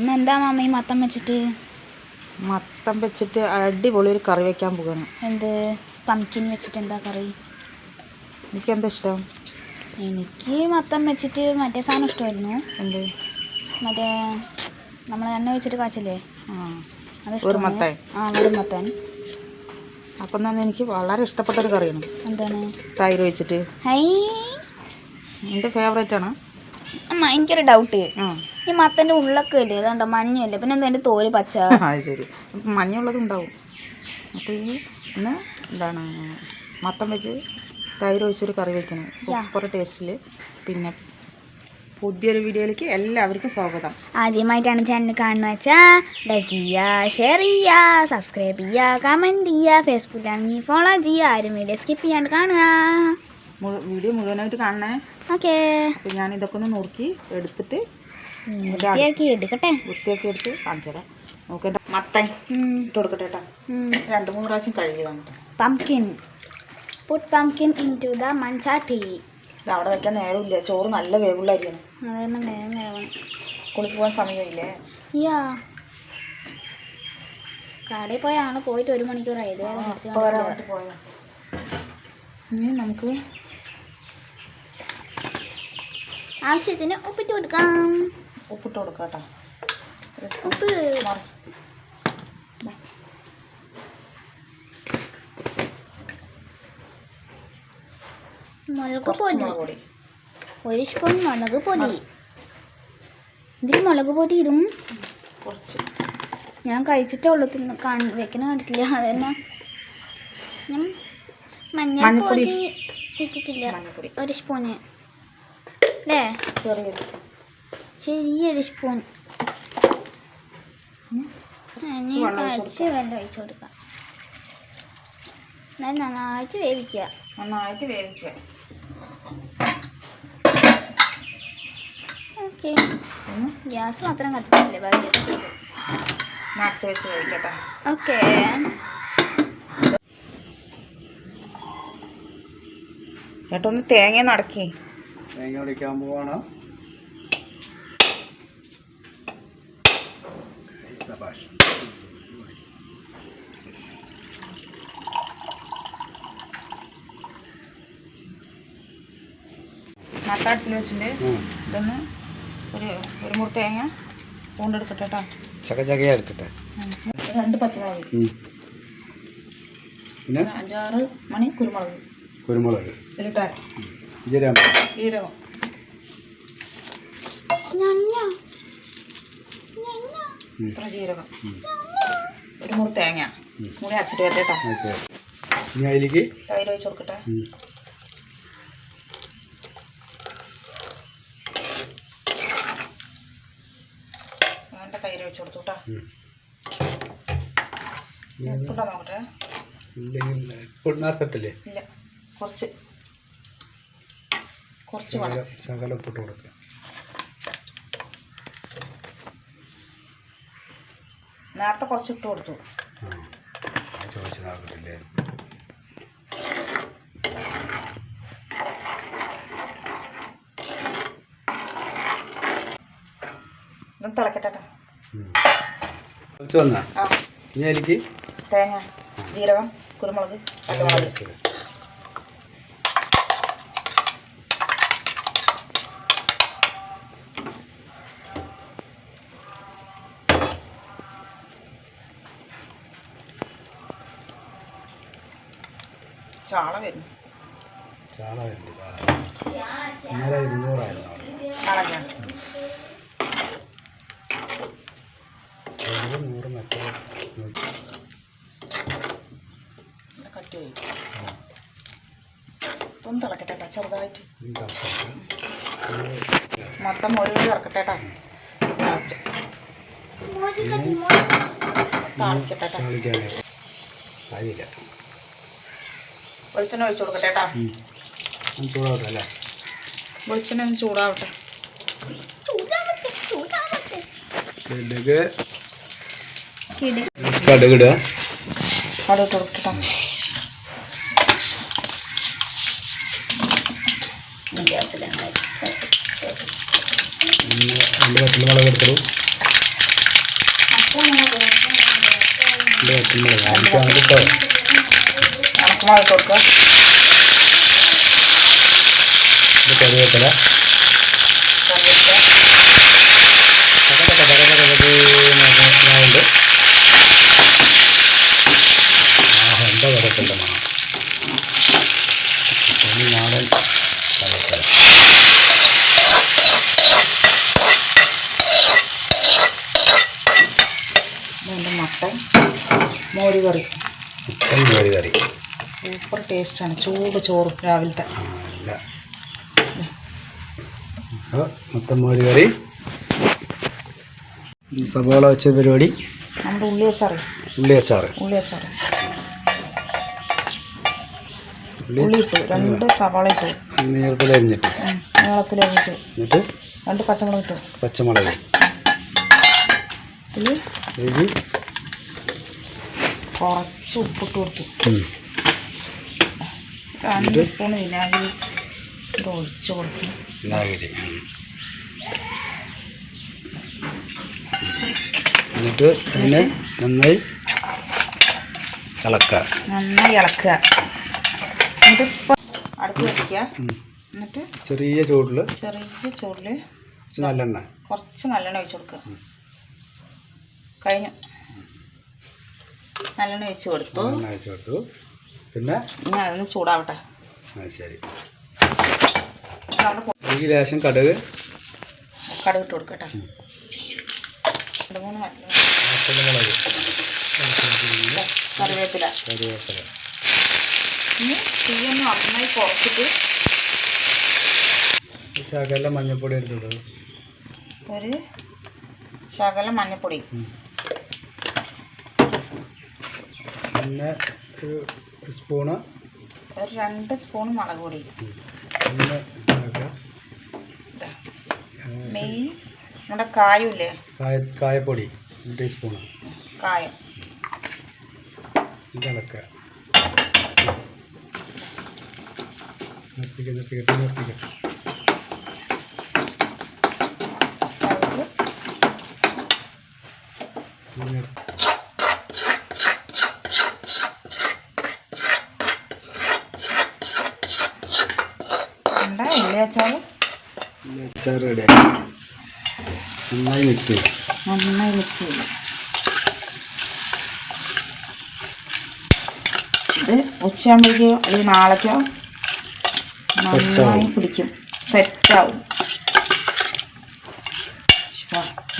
ഇന്ന് എന്താ മാമ ഈ മത്തം വെച്ചിട്ട്? മത്തം വെച്ചിട്ട് അടിപൊളി ഒരു കറി വെക്കാൻ പോകണം എന്ത്? പംകിൻ വെച്ചിട്ട് എന്താ കറി? എനിക്ക് എന്താ ഇഷ്ടം? എനിക്ക് മത്തം വെച്ചിട്ട് മറ്റേ സാധനം ഇഷ്ടമായിരുന്നു. എന്ത്? മറ്റേ നമ്മൾ എണ്ണ വെച്ചിട്ട് കാച്ചില്ലേ? അത് ഇഷ്ടമാണ്. ആ വെറും മത്തൻ. അപ്പം തന്നെ എനിക്ക് വളരെ ഇഷ്ടപ്പെട്ട ഒരു കറിയാണ് എന്താണ്? തൈര് വെച്ചിട്ട്. ഹൈ. എന്റെ ഫേവറേറ്റ് ആണ്? എനിക്കൊരു ഡൗട്ട് ആ. ഈ മത്തന്റെ ഉള്ളൊക്കെ ഇല്ലേ അതുകൊണ്ടോ മഞ്ഞല്ലേ പിന്നെ എന്താ എന്റെ തോൽ പച്ച? അത് ശരി. അപ്പം മഞ്ഞുള്ളത് ഉണ്ടാവും അപ്പോൾ ഈ ഇന്ന് എന്താണ് മത്തം വെച്ച് തൈര് ഒഴിച്ചൊരു കറി വെക്കണം. സൂപ്പർ ടേസ്റ്റിൽ. പിന്നെ പുതിയൊരു വീഡിയോയിലേക്ക് എല്ലാവർക്കും സ്വാഗതം. ആദ്യമായിട്ടാണ് ചാനൽ കാണുന്ന വെച്ചാൽ ലൈക്ക് ചെയ്യുക ഷെയർ ചെയ്യുക സബ്സ്ക്രൈബ് ചെയ്യുക കമന്റ് ചെയ്യുക ഫേസ്ബുക്കിലാണെങ്കിൽ ഫോളോ ചെയ്യുക ആരും വീഡിയോ സ്കിപ്പ് ചെയ്യാണ്ട് കാണുക. വീഡിയോ മുഴുവനായിട്ട് കാണണേ. ഓക്കെ. ഞാൻ ഇതൊക്കെ ഒന്ന് നുറുക്കി എടുത്തിട്ട് വൃത്തിയാക്കി എടുക്കട്ടെ. വൃത്തിയാക്കി എടുത്ത് കാണിച്ചു തരാം. നോക്കട്ടെ. മത്തൻ ഇട്ട് കൊടുക്കട്ടെ കേട്ടോ. രണ്ട് മൂന്ന് പ്രാവശ്യം കഴുകിയതാണ് pumpkin puttu pumpkin into the മൺചാട്ടി ഇത് അവിടെ വെക്കാൻ നേരമില്ല. ചോറ് നല്ല വേവുള്ള അരിയാണ് വേഗം സ്കൂളിൽ പോകാൻ സമയമില്ലേ? യാ. കടയിൽ പോയാണ്. പോയിട്ട് ഒരു മണിക്കൂറായി. പോയത് ഇനി നമുക്ക് ആവശ്യത്തിന് ഉപ്പിട്ട് കൊടുക്കാം. ഉപ്പിട്ട് കൊടുക്കാം കേട്ടോ. ഉപ്പ്. മുളക് പൊടി. ഒരു സ്പൂൺ മുളക് പൊടി. ഇതിൽ മുളക് പൊടി ഇടും. കുറച്ച്. ഞാൻ കഴിച്ചിട്ടേ ഉള്ളൂ. തിന്ന് കാണ വെക്കണ കണ്ടിട്ടില്ല. അത് തന്നെ ഞാൻ മഞ്ഞൾപ്പൊടി. മഞ്ഞൾപ്പൊടി ഇട്ടിട്ടില്ല. ഒരു സ്പൂണ്. അല്ലേ ചെറിയ ചെറിയൊരു സ്പൂൺ കഴിച്ച് വെള്ളം ഒഴിച്ച് കൊടുക്കാം എന്നാൽ നന്നായിട്ട് വേവിക്കുക നന്നായിട്ട് വേവിക്കുക ഓക്കെ. ഗ്യാസ് മാത്രം കത്തിക്കില്ലേ ബാക്കി നിറച്ച് വെച്ച് വേവിക്കട്ടെ ഓക്കെ കേട്ടോ ഒന്ന് തേങ്ങ നടക്കി. തേങ്ങ ഒടിക്കാൻ പോവാണ്. മട്ടാട്ടിൽ വെച്ചിട്ട് ഇതൊന്ന് ഒരു ഒരു മുറി തേങ്ങ പൂണ്ടെടുക്കട്ടെ കേട്ടോ. ചക എടുക്കട്ടെ രണ്ട് പച്ചമുളക്. പിന്നെ? അഞ്ചാറ് മണി കുരുമുളക്. കുരുമുളക്. ഇതിലിട്ടാ ജീരകം ജീരകം. ഇത്ര ജീരകം. ഒരു മുറി തേങ്ങ. മുറി അരച്ചിട്ട് വരട്ടെ ഇനി അതിലേക്ക്? തൈര് ഒഴിച്ച് കൊടുക്കട്ടെ. വേണ്ട തൈര് ഒഴിച്ച് കൊടുത്തു കേട്ടോ. ഉപ്പിട്ടാ നോക്കട്ടെ? ഇല്ല കുറച്ച്. കുറച്ച് ശകലം ഉപ്പിട്ട് കൊടുക്കുക. നേരത്തെ കുറച്ച് ഇട്ട് കൊടുത്തു. ആ ചോദിച്ചു നടന്നിട്ടില്ലേ ഇതൊന്ന് തിളക്കട്ടെ ഇനി അതിലേക്ക് തേങ്ങ ജീരകം കുരുമുളക് പച്ചമുളക്. ചാള വരും. ചാള ചാള ഇന്നലെ ഇരുന്നൂറായിരുന്നു. ഇരുന്നൂറ് നൂറ് മറ്റേ നല്ല കട്ടിയായി. ഇതൊന്ന് തിളക്കട്ടെ കേട്ടോ ചെറുതായിട്ട് മൊത്തം ഒരു കിലോ ഇറക്കട്ടെ കേട്ടോ നിറച്ച് താളിക്കട്ടെ കേട്ടോ വെളിച്ചെണ്ണ ഒഴിച്ചു കൊടുക്കട്ടെ കേട്ടാ. ചൂടാവട്ടെ വെളിച്ചെണ്ണ ചൂടാവട്ടെ. കടുക്. ഉണക്കമുളക് ഇട്ട് കൊടുക്കുക കറിവേപ്പില എന്താ കറിവേപ്പില നാടൻ കറിവേപ്പില ഇതെന്റെ മട്ടൻ മോര് കറി ചിക്കൻ മോര് കറി സൂപ്പർ ടേസ്റ്റാണ്. ചൂട് ചോറ് രാവിലത്തെ. അപ്പോൾ മൊത്തം മോര് കറി. സവാള വെച്ച പരിപാടി. നമ്മുടെ ഉള്ളി അച്ചാറ്. ഉള്ളി അച്ചാറ്. ഉള്ളി അച്ചാറ്. ഉള്ളി ഉള്ളി ഇട്ടു രണ്ട് സവാള ഇട്ടു. നീളത്തിൽ അരിഞ്ഞിട്ട്. എന്നിട്ട്? രണ്ട് പച്ചമുളക് ഇട്ടു. പച്ചമുളക്. കുറച്ച് ഉപ്പിട്ട് കൊടുത്തു. രണ്ട് സ്പൂൺ വിനാഗിരി ഇത് ഒഴിച്ച് കൊടുക്കണം. വിനാഗിരി. എന്നിട്ട് അതിനെ നന്നായി ഇളക്കുക. നന്നായി ഇളക്കുക. എന്നിട്ട് അടുപ്പ് വെക്കുക എന്നിട്ട് ചെറിയ ചൂടിൽ ചെറിയ ചൂടിൽ നല്ലെണ്ണ. കുറച്ച് നല്ലെണ്ണ ഒഴിച്ച് കൊടുക്കുക. കഴിഞ്ഞു. നല്ലെണ്ണ ഒഴിച്ച് കൊടുത്തു. നല്ലെണ്ണ ഒഴിച്ച് കൊടുത്തു. പിന്നെ? ഇനി അതിന് ചൂടാവട്ടെ. ശരി. ഈ ലേശം കടുക്. കടുക് ഇട്ട് കൊടുക്കട്ടെ. രണ്ട് മൂന്ന് മല്ലി പച്ചമുളക്. കറിവേപ്പില. കറിവേപ്പില. ഇനി തീയൊന്ന് നന്നായി കുറച്ചിട്ട് ശകലം മഞ്ഞൾപ്പൊടി എടുത്തിട്ടു ഒരു ശകല മഞ്ഞപ്പൊടി. പിന്നെ ഒരു സ്പൂണ്. ഒരു രണ്ട് സ്പൂൺ മുളക് പൊടി. ഇതാ. നമ്മുടെ കായുമില്ലേ കായ കായപ്പൊടി ഒരു ടീസ്പൂണ്. കായം. ഇത് ഇളക്കുക. നിർത്തിക്കുക നിർത്തിക്കട്ടെ നിർത്തിക്കട്ടെ കടുക് ഈ അച്ചാർ റെഡി നന്നായി മിക്സ് ചെയ്യും. നന്നായി മിക്സ് ചെയ്യും. ഇത് ഉച്ചയാകുമ്പോഴേക്കോ അല്ലെങ്കിൽ നാളേക്കോ നന്നായി പിടിക്കും. സെറ്റാവും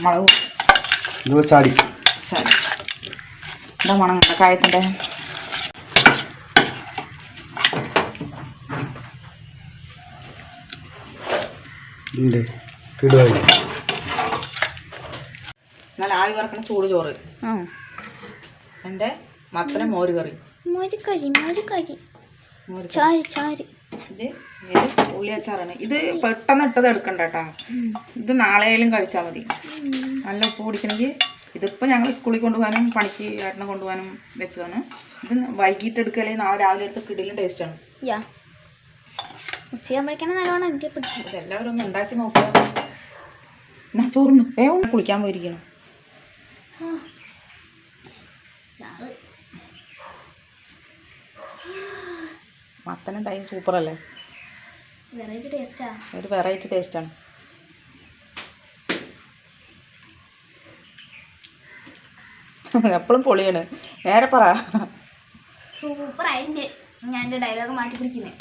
മുളക് ചാടി. ചാടി. എന്താ മണം? കായത്തിന്റെ? നല്ല ആവി വറക്കണ ചൂട് ചോറ്. എന്റെ മത്തന മോര് കറി. മോര് കറി. ചാര് ചാരി ഇത് ഇത് ഉള്ളി അച്ചാറാണ്. ഇത് പെട്ടെന്ന് ഇട്ടത് എടുക്കണ്ട കേട്ടോ ഇത് നാളെയായാലും കഴിച്ചാൽ മതി. നല്ല ഉപ്പ് പിടിക്കണമെങ്കിൽ ഇതിപ്പോൾ ഞങ്ങൾ സ്കൂളിൽ കൊണ്ടുപോകാനും പണിക്ക് ഏട്ടനെ കൊണ്ടുപോകാനും വെച്ചതാണ്. ഇത് വൈകിട്ട് എടുക്കുക അല്ലെങ്കിൽ നാളെ രാവിലെ എടുത്ത് കിടിലും ടേസ്റ്റാണ് യാ. ഉച്ചയാകുമ്പോഴേക്കാണ് നല്ലോണം എനിക്ക് പിടിച്ചത്. എല്ലാവരും ഒന്ന് ഉണ്ടാക്കി നോക്കുക എന്നാ ചോറിന് വേഗം കുളിക്കാൻ പോയിരിക്കണം മത്തനും തൈ സൂപ്പറല്ലേ? വെറൈറ്റി ടേസ്റ്റാ ഒരു വെറൈറ്റി ടേസ്റ്റാണ് എപ്പോഴും പൊളിയാണ്. നേരെ പറ. സൂപ്പർ ആയിട്ട് ഞാൻ ഡയലോഗ് മാറ്റി പിടിക്കുന്നേ.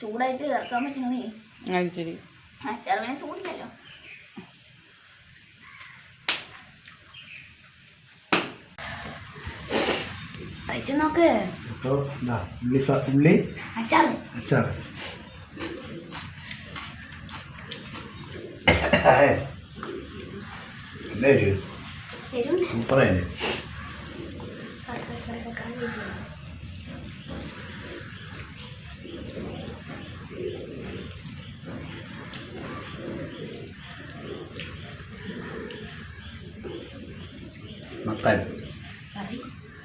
ചൂടായിട്ട് ഇറക്കാൻ പറ്റണേ അത് ശരി ചെറുങ്ങനെ ചൂടില്ലല്ലോ കഴിച്ചു നോക്ക് ഉള്ളി ഉള്ളി അച്ചാർ അച്ചാർ അല്ലേ എരുണ്ട്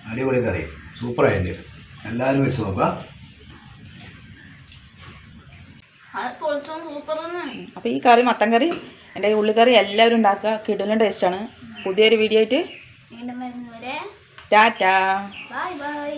അടിപൊളി കറി. കറി സൂപ്പറായില്ലേ എല്ലാവരും വെച്ച് നോക്കുക. അപ്പൊ സൂപ്പർ അപ്പോൾ ഈ കറി മത്തൻ കറി എന്റെ ഉള്ളിക്കറി എല്ലാവരും ഉണ്ടാക്കുക. കിടലും ടേസ്റ്റാണ് പുതിയൊരു വീഡിയോ ആയിട്ട് ടാറ്റാ. Bye bye